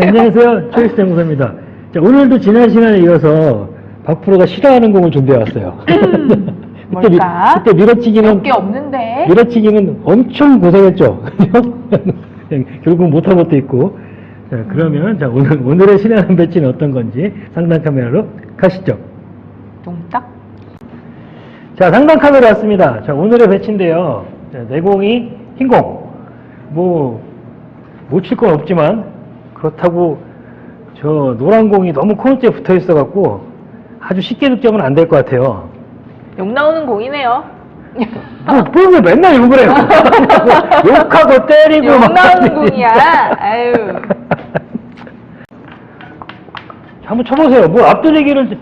네, 안녕하세요. 초이스 연구소입니다. 자, 오늘도 지난 시간에 이어서 박 프로가 싫어하는 공을 준비해왔어요. 그때, 미, 뭘까? 그때 밀어치기는, 몇개 없는데. 밀어치기는 엄청 고생했죠. 결국 못한 것도 있고. 자, 그러면, 자, 오늘, 오늘의 싫어하는 배치는 어떤 건지 상단 카메라로 가시죠. 뚱딱. 자, 상단 카메라 왔습니다. 자, 오늘의 배치인데요. 자, 내공이 흰공. 뭐, 못 칠 건 없지만, 그렇다고 저 노란 공이 너무 코너째 붙어 있어갖고 아주 쉽게 득점은 안 될 것 같아요. 욕 나오는 공이네요. 뭐, 뭘 맨날 욕을 해요. 욕하고 때리고. 욕 막 나오는 공이야. 아유. 자, 한번 쳐보세요. 뭐 앞돌리기를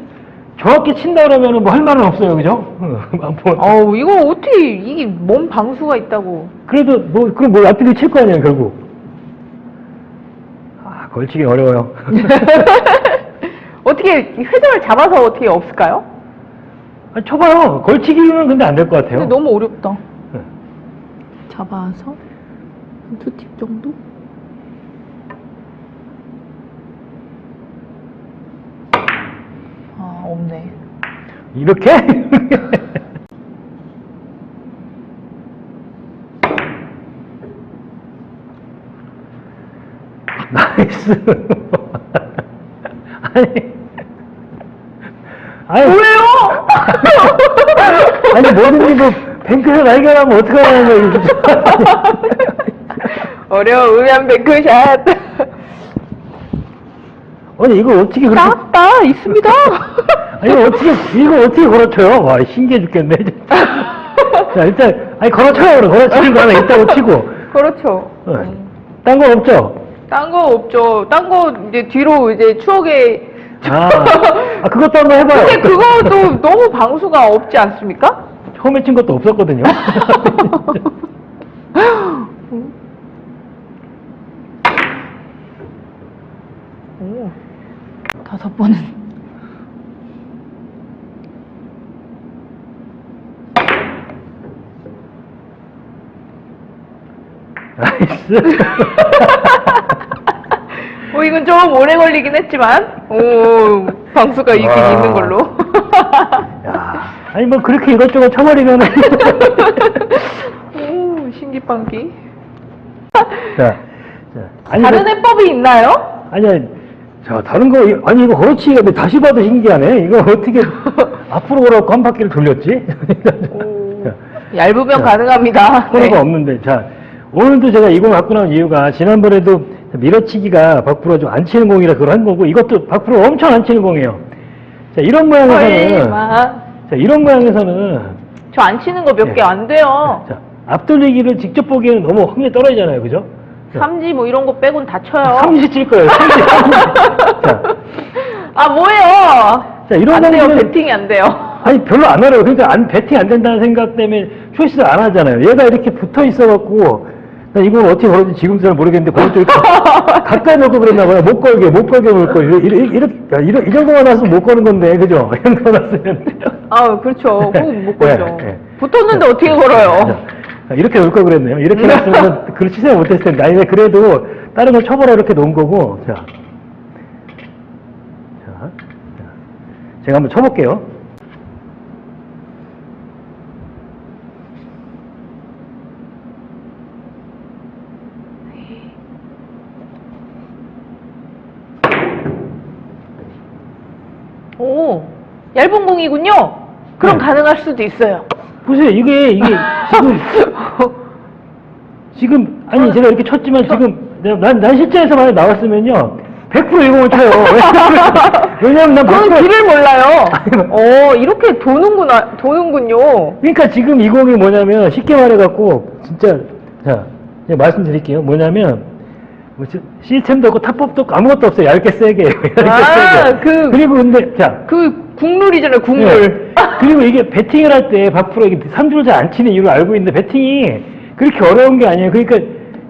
정확히 친다 그러면 뭐 할 말은 없어요. 그죠? 뭐, 어우, 이거 어떻게, 이게 몸 방수가 있다고. 그래도 뭐, 그럼 뭐 앞돌리기 칠 거 아니에요, 결국. 아, 걸치기 어려워요. 어떻게, 회전을 잡아서 어떻게 없을까요? 아, 쳐봐요. 걸치기는 근데 안 될 것 같아요. 근데 너무 어렵다. 네. 잡아서 한두팁 정도? 아, 없네. 이렇게? 나이스. 아니. 아니. 왜요? 아니, 뭐든지 뭐, 뱅크에서 발견하면 어떡하냐는 거예요. 어려우면 뱅크샷. 아니, 이거 어떻게 그렇게. 나왔다, 있습니다. 아니, 이거 어떻게, 이거 어떻게 걸어쳐요? 와, 신기해 죽겠네. 자, 일단, 아니, 걸어쳐요, 그럼. 걸어치는 거 하나 있다고 치고. 그렇죠. 딴거 없죠? 딴 거 없죠. 딴 거 이제 뒤로 이제 추억에. 아, 아, 그것도 한번 해봐요. 근데 그것도 너무 방수가 없지 않습니까? 처음에 친 것도 없었거든요. 오, 다섯 번은. 나이스. 어, 이건 좀 오래 걸리긴 했지만, 오, 방수가 있긴 와. 있는 걸로. 야, 아니, 뭐, 그렇게 이것저것 쳐버리면. 오, 신기빵기. 자, 자. 아니, 다른 뭐- 해법이 있나요? 아니, 자, 다른 거, 이- 아니, 이거 그렇지가 뭐 다시 봐도 신기하네. 이거 어떻게 앞으로 오라고 한 바퀴를 돌렸지? 오, 얇으면 자, 가능합니다. 코너가 네. 없는데. 자, 오늘도 제가 이공 갖고 나온 이유가 지난번에도 밀어치기가 박프로 좀안 치는 공이라 그걸 한 거고 이것도 박프로 엄청 안 치는 공이에요. 자, 이런 모양에서는. 자, 이런 모양에서는 저 안 치는 거 몇 개 안 돼요. 자, 앞돌리기를 직접 보기에는 너무 흥에 떨어지잖아요. 그죠? 자, 삼지 뭐 이런 거 빼곤 다 쳐요. 삼지 칠 거예요. 삼지. 자, 아 뭐예요? 자, 이런 안 돼요. 경우는- 배팅이 안 돼요. 아니 별로 안 어려워. 그러니까 안 배팅 안 된다는 생각 때문에 초이스를 안 하잖아요. 얘가 이렇게 붙어 있어갖고 나 이걸 어떻게 걸었는지 지금도 잘 모르겠는데 이렇게 가까이 놓고 그랬나 봐요. 못 걸게 못 걸게 못 걸게 이렇게 이렇게 야, 이런 이 정도만 왔으면 못 거는 건데 그죠? 이 정도만 왔으면 아 그렇죠. 그건 못 네, 걸죠. 네. 붙었는데 어떻게 걸어요? 자, 이렇게 놓을 걸 그랬네요. 이렇게 놨으면 그걸 치생 못했을 텐데 아니 그래도 다른 걸 쳐보라 이렇게 놓은 거고 자 제가 한번 쳐볼게요. 오 얇은 공이군요. 그럼 네. 가능할 수도 있어요. 보세요, 이게, 이게, 지금, 지금, 아니, 제가 이렇게 쳤지만 지금, 내가 난, 난 실전에서 만약 나왔으면요, 100% 이공을 쳐요. 왜냐면 난 저는 못 길을 몰라요. 어 이렇게 도는구나 도는군요. 그러니까 지금 이 공이 뭐냐면, 쉽게 말해갖고, 진짜, 자, 제가 말씀드릴게요. 뭐냐면, 뭐 시- 시스템도 없고 탑법도 없고 아무것도 없어요. 얇게 세게. 얇게 아, 세게. 그- 그리고 근데, 자, 그 국룰이잖아요 국룰. 네. 그리고 이게 배팅을 할 때 박프로 이게 3주를 잘 안 치는 이유를 알고 있는데 배팅이 그렇게 어려운 게 아니에요. 그러니까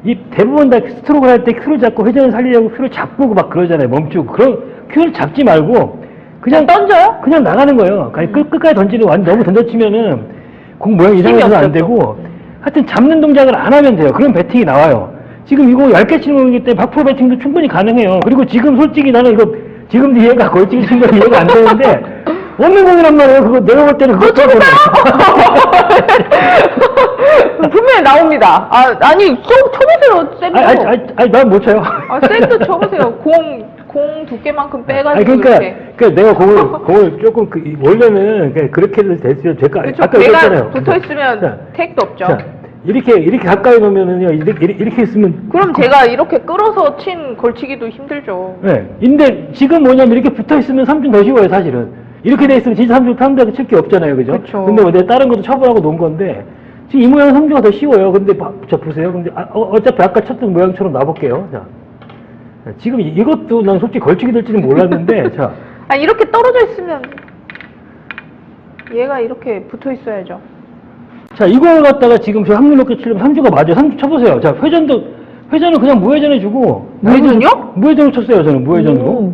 이 대부분 다 스트로크를 할 때 큐를 잡고 회전을 살리려고 큐를 잡고 막 그러잖아요. 멈추고. 그런 큐를 잡지 말고 그냥 던져요? 그냥 나가는 거예요. 아니, 끝, 끝까지 던지는 완 너무 던져치면은 공 모양 이상해서 안 되고 하여튼 잡는 동작을 안 하면 돼요. 그럼 배팅이 나와요. 지금 이거 얇게 치는 거기 때문에 박프로 배팅도 충분히 가능해요. 그리고 지금 솔직히 나는 이거 지금도 이해가 걸치기 친거 이해가 안 되는데 없는 공이란 말이에요. 그거 내가 볼 때는 그거 쳐버려. 분명히 나옵니다. 아, 아니, 쳐, 쳐보세요, 쌤도. 아니, 아니, 아니, 아니 난못 쳐요. 아, 쌤도 쳐보세요. 공, 공 두께만큼 빼가지고. 아니, 그러니까, 이렇게. 그러니까 내가 공을, 공을 조금, 그, 원래는 그냥 그렇게 됐으면 제가, 그쵸, 아까 배가 얘기했잖아요. 붙어 있으면 자, 택도 없죠. 자, 이렇게, 이렇게 가까이 놓으면은요, 이렇게, 이렇게- 있으면. 그럼 제가 이렇게 끌어서 친 걸치기도 힘들죠. 네. 근데 지금 뭐냐면 이렇게 붙어 있으면 삼준 더 쉬워요, 사실은. 이렇게 돼 있으면 진짜 삼준 탐대가 칠게 없잖아요, 그죠? 그쵸. 근데 뭐 내가 다른 것도 쳐보라고 놓은 건데, 지금 이 모양 삼주가 더 쉬워요. 근데, 봐, 자, 보세요. 근데, 아, 어, 어차피 아까 쳤던 모양처럼 놔볼게요. 자. 자, 지금 이- 이것도 난 솔직히 걸치기 될지는 몰랐는데, 자. 아, 이렇게 떨어져 있으면 얘가 이렇게 붙어 있어야죠. 자, 이걸 갖다가 지금 저 확률 높게 치려면 3주가 맞아요. 3주 쳐보세요. 자, 회전도, 회전은 그냥 무회전 해 주고. 무회전이요? 무회전으로 쳤어요, 저는 무회전으로. 오.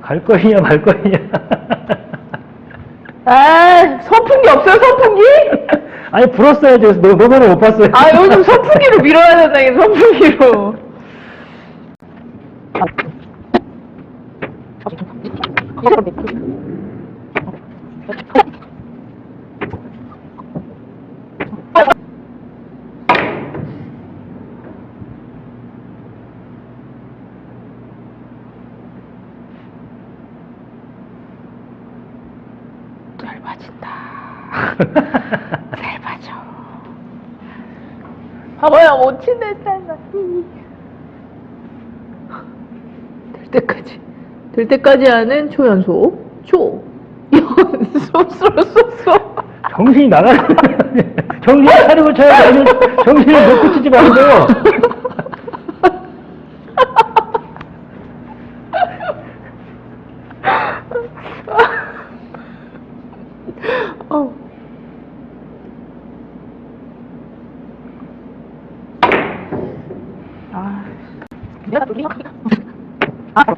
갈 거냐, 말 거냐. 아, 선풍기 없어요, 선풍기? 아니, 불었어야지. 너, 너만은 못 봤어요. 아, 요즘 선풍기로 밀어야 된다, 이게 선풍기로. 봐봐요, 못 친댔잖아. 될 때까지. 될 때까지 하는 초연소. 초. 연소, 쏘쏘쏘. 정신이 나가는 정신을 차리고 쳐야 되는 정신을 놓고 치지 말고요. 어. 아. 아.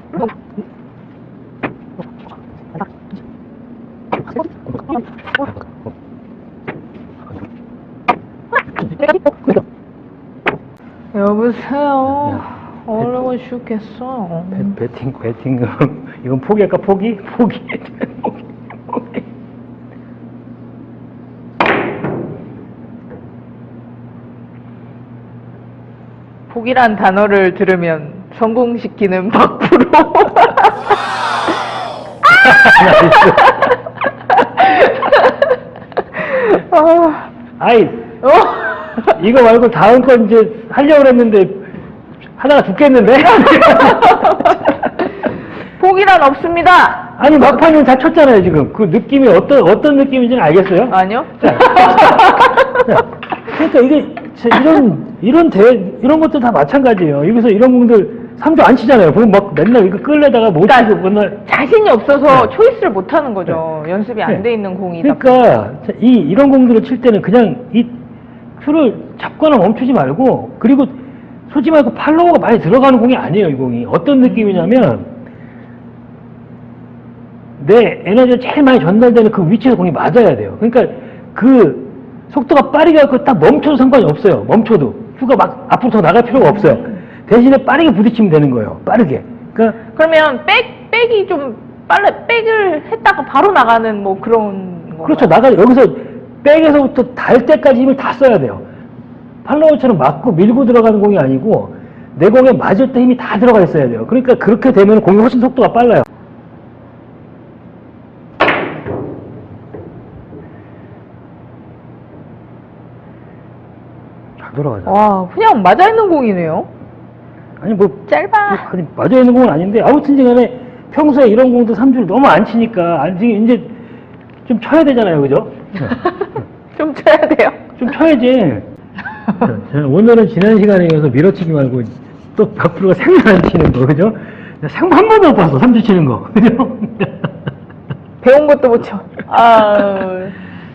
여보세요. 어려워 죽겠어. 배, 배팅, 배팅. 이건 포기할까, 포기? 포기. 포기. 포기. 복이란 단어를 들으면 성공시키는 박프로. 아, 아이, 어? 이거 말고 다음 건 이제 하려고 했는데, 하다가 죽겠는데? 복이란 없습니다. 아니, 막판은 다 쳤잖아요, 지금. 그 느낌이 어떤, 어떤 느낌인지는 알겠어요? 아니요. 자, 자, 그러니까 이게 자, 이런 이런 대 이런 것도 다 마찬가지예요. 여기서 이런 공들 3주 안 치잖아요. 보면 막 맨날 이거 끌려다가 못 그러니까 치고 맨날 자신이 없어서 초이스를 못 하는 거죠. 연습이 네. 안돼 있는 공이다. 그러니까 자, 이 이런 공들을 칠 때는 그냥 이 큐를 잡거나 멈추지 말고 그리고 쏘지 말고 팔로워가 많이 들어가는 공이 아니에요. 이 공이 어떤 느낌이냐면 내 에너지가 제일 많이 전달되는 그 위치에서 공이 맞아야 돼요. 그러니까 그 속도가 빠르게 가고 딱 멈춰도 상관이 없어요. 멈춰도 큐가 막 앞으로 더 나갈 필요가 없어요. 대신에 빠르게 부딪히면 되는 거예요. 빠르게. 그러니까 그러면 백 백이 좀 빨리 백을 했다가 바로 나가는 뭐 그런 거. 그렇죠. 나가 여기서 백에서부터 달 때까지 힘을 다 써야 돼요. 팔로워처럼 맞고 밀고 들어가는 공이 아니고 내 공에 맞을 때 힘이 다 들어가 있어야 돼요. 그러니까 그렇게 되면 공이 훨씬 속도가 빨라요. 잘 돌아가죠. 와, 그냥 맞아 있는 공이네요. 아니 뭐 짧아. 아니, 맞아 있는 공은 아닌데 아무튼 간에 평소에 이런 공도 3주를 너무 안 치니까 안 치, 이제 좀 쳐야 되잖아요. 그죠? 좀 쳐야 돼요. 좀 쳐야지. 자, 자, 오늘은 지난 시간에 이어서 밀어치기 말고 또 100%가 생각 안 치는 거, 그죠? 생각 한 번도 못 봤어, 3주 치는 거, 그죠? 배운 것도 못 쳐. 아,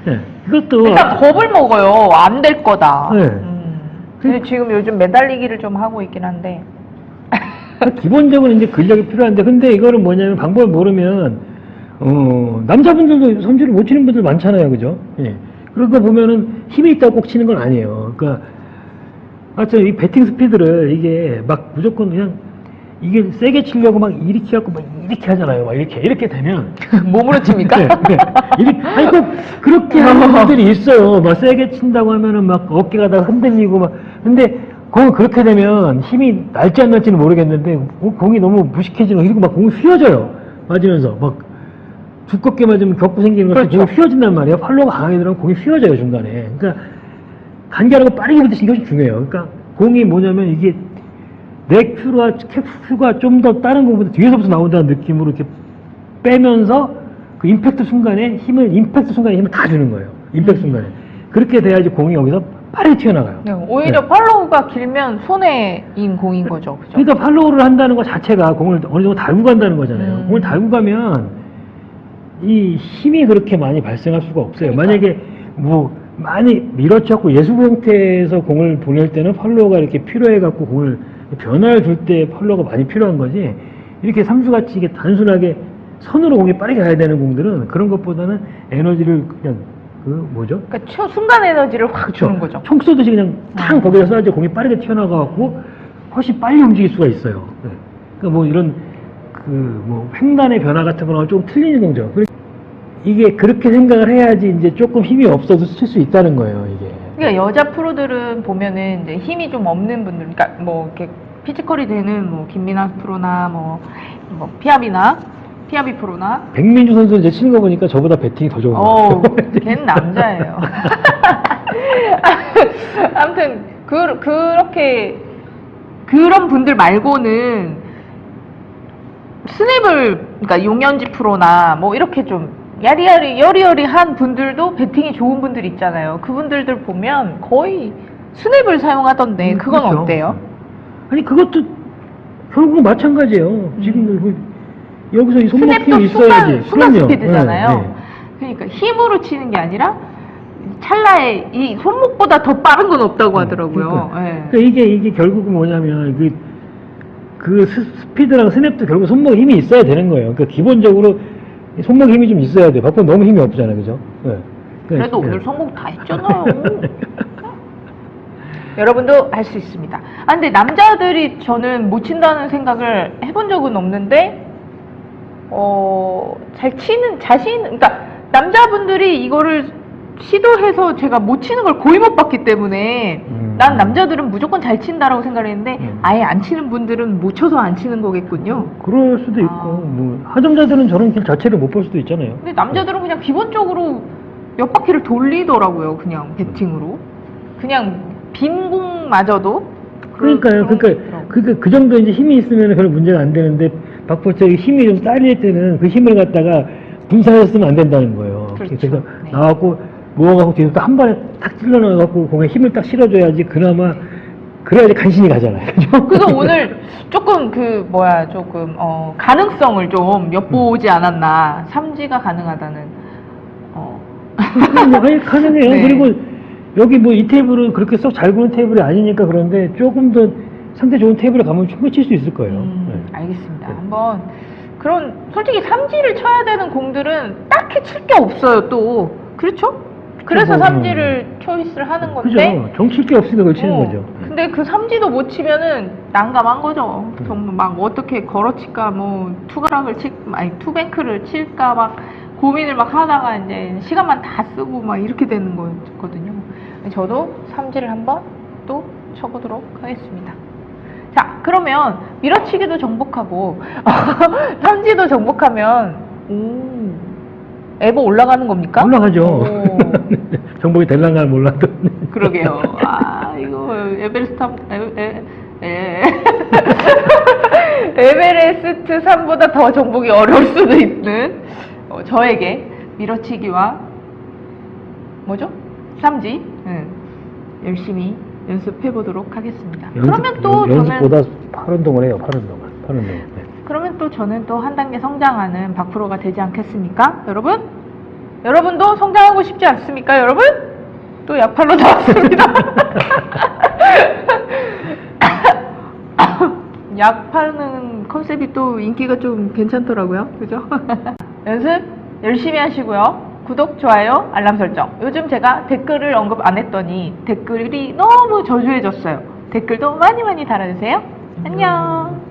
네, 이것도. 일단 겁을 먹어요. 안 될 거다. 네. 음. 근데 지금 요즘 매달리기를 좀 하고 있긴 한데 그러니까 기본적으로 이제 근력이 필요한데 근데 이거는 뭐냐면 방법을 모르면 어 남자분들도 섬주를 못 치는 분들 많잖아요 그죠 예거 보면은 힘이 있다고 꼭 치는 건 아니에요 그러니까 하여튼 이 배팅 스피드를 이게 막 무조건 그냥 이게 세게 치려고 막 이렇게 갖고 막 이렇게 하잖아요 막 이렇게 이렇게 되면 몸으로 칩니까? 네, 네. 이렇게, 아니, 꼭 그렇게 하는 분들이 있어요. 막 세게 친다고 하면은 막 어깨가 다 흔들리고 막. 근데 공 그렇게 되면 힘이 날지 안 날지는 모르겠는데 공- 공이 너무 무식해지고 그리고 막 공이 휘어져요. 맞으면서 막 두껍게 맞으면 격부 생기는 것처럼 그렇죠. 공이 휘어진단 말이에요. 팔로가 강하게 들어가면 공이 휘어져요 중간에. 그러니까 간결하고 빠르게 부딪히는 게 훨씬 중요해요. 그러니까 공이 뭐냐면 이게 내 큐가 큐가 좀 더 다른 것보다 뒤에서부터 나온다는 느낌으로 이렇게 빼면서 그 임팩트 순간에 힘을 임팩트 순간에 힘을 다 주는 거예요. 임팩트 순간에 그렇게 돼야지 공이 여기서 빠르게 튀어나가요. 네, 오히려 네. 팔로우가 길면 손해인 공인 거죠. 그죠? 그러니까 팔로우를 한다는 것 자체가 공을 어느 정도 달고 간다는 거잖아요. 음. 공을 달고 가면 이 힘이 그렇게 많이 발생할 수가 없어요. 그러니까. 만약에 뭐 많이 밀어쳤고 예수 형태에서 공을 보낼 때는 팔로우가 이렇게 필요해갖고 공을 변화를 줄 때 팔로우가 많이 필요한 거지. 이렇게 삼수같이 이게 단순하게 선으로 공이 빠르게 가야 되는 공들은 그런 것보다는 에너지를 그냥 그 뭐죠? 그러니까 초- 순간 에너지를 확 그쵸. 주는 거죠. 총 쏘듯이 그냥 탕 음. 거기다 쏴야지 공이 빠르게 튀어나가갖고 훨씬 빨리 움직일 수가 있어요. 네. 그러니까 뭐 이런 그 뭐 횡단의 변화 같은 거랑 좀 거죠. 그리고 이게 그렇게 생각을 해야지 이제 조금 힘이 없어도 칠 수 있다는 거예요, 이게. 그러니까 여자 프로들은 보면은 이제 힘이 좀 없는 분들, 그러니까 뭐 이렇게 피지컬이 되는 뭐 김민아 프로나 뭐, 뭐 피아비나 피아비 프로나 백민주 선수 이제 치는 거 보니까 저보다 배팅이 더 좋은 거 어, 같아요. 걔는 남자예요. 아무튼 그 그렇게 그런 분들 말고는 스냅을 그러니까 용현지 프로나 뭐 이렇게 좀 야리야리 여리여리한 분들도 배팅이 좋은 분들 있잖아요. 그분들들 보면 거의 스냅을 사용하던데 음, 그건 그렇죠. 어때요? 아니 그것도 결국 마찬가지예요. 지금 그 여기서 이 손목 힘이 있어야지. 순간 그럼요. 스피드잖아요. 네, 네. 그러니까 힘으로 치는 게 아니라 찰나에 이 손목보다 더 빠른 건 없다고 하더라고요. 그러니까, 예. 그러니까 이게 이게 결국은 뭐냐면 그, 그 스- 스피드랑 스냅도 결국 손목 에 힘이 있어야 되는 거예요. 그러니까 기본적으로 이 손목 에 힘이 좀 있어야 돼. 밖으로 너무 힘이 없잖아요, 그죠? 네. 그래도 네. 오늘 손목 다 했잖아요. 여러분도 할 수 있습니다. 아, 근데 남자들이 저는 못 친다는 생각을 해본 적은 없는데, 어, 잘 치는 자신, 그러니까 남자분들이 이거를 시도해서 제가 못 치는 걸 거의 못 봤기 때문에 음. 난 남자들은 무조건 잘 친다라고 생각을 했는데 음. 아예 안 치는 분들은 못 쳐서 안 치는 거겠군요. 그럴 수도 있고, 아. 뭐 하점자들은 저런 길 자체를 못 볼 수도 있잖아요. 근데 남자들은 그냥 기본적으로 몇 바퀴를 돌리더라고요. 그냥 배팅으로. 그냥 빈 공마저도. 그러니까요. 그러니까 있더라고요. 그, 그 정도 이제 힘이 있으면 별 문제가 안 되는데 박포철이 힘이 좀 딸릴 때는 그 힘을 갖다가 분산했으면 안 된다는 거예요. 그렇죠. 래서 네. 나와갖고 모아갖고 뒤에서 또 한 번에 탁 찔러 넣어갖고 공에 힘을 딱 실어줘야지 그나마 그래야지 간신히 가잖아요. 그죠? 그래서 오늘 조금 그 뭐야 조금 어 가능성을 좀 엿보지 않았나 삼지가 가능하다는 어뭐 아니, 가능해요. 네. 그리고 여기 뭐 이 테이블은 그렇게 썩 잘 구는 테이블이 아니니까 그런데 조금 더 상태 좋은 테이블에 가면 충분히 칠 수 있을 거예요. 음, 네. 알겠습니다. 네. 한번 그런 솔직히 삼지를 쳐야 되는 공들은 딱히 칠 게 없어요 또 그렇죠? 그래서 뭐, 삼지를 초이스를 하는 건데 그죠? 정칠 게 없으니까 그걸 치는 어, 거죠. 근데 그 삼지도 못 치면은 난감한 거죠. 음. 정말 막 어떻게 걸어칠까, 뭐 투가락을 칠, 아니 투뱅크를 칠까 막 고민을 막 하다가 이제 시간만 다 쓰고 막 이렇게 되는 거거든요. 저도 삼지를 한번 또 쳐보도록 하겠습니다. 자, 그러면 밀어치기도 정복하고 삼지도 정복하면 오, 에버 올라가는 겁니까? 올라가죠. 오. 정복이 될랑가 몰라도. 그러게요. 아, 이거 에베레스트 한- 에, 에, 에. 에베레스트 산보다 더 정복이 어려울 수도 있는 어, 저에게 밀어치기와 뭐죠? 삼지 응. 열심히 연습해 보도록 하겠습니다. 그러면 또 저는 연습보다 팔 운동을 해요. 팔 운동을. 팔 운동. 네. 그러면 또 저는 또 한 단계 성장하는 박프로가 되지 않겠습니까? 여러분? 여러분도 성장하고 싶지 않습니까, 여러분? 또 약팔로 나왔습니다. 약 파는 컨셉이 또 인기가 좀 괜찮더라고요. 그죠? 연습 열심히 하시고요. 구독, 좋아요, 알람 설정. 요즘 제가 댓글을 언급 안 했더니 댓글이 너무 저조해졌어요. 댓글도 많이 많이 달아주세요. 안녕.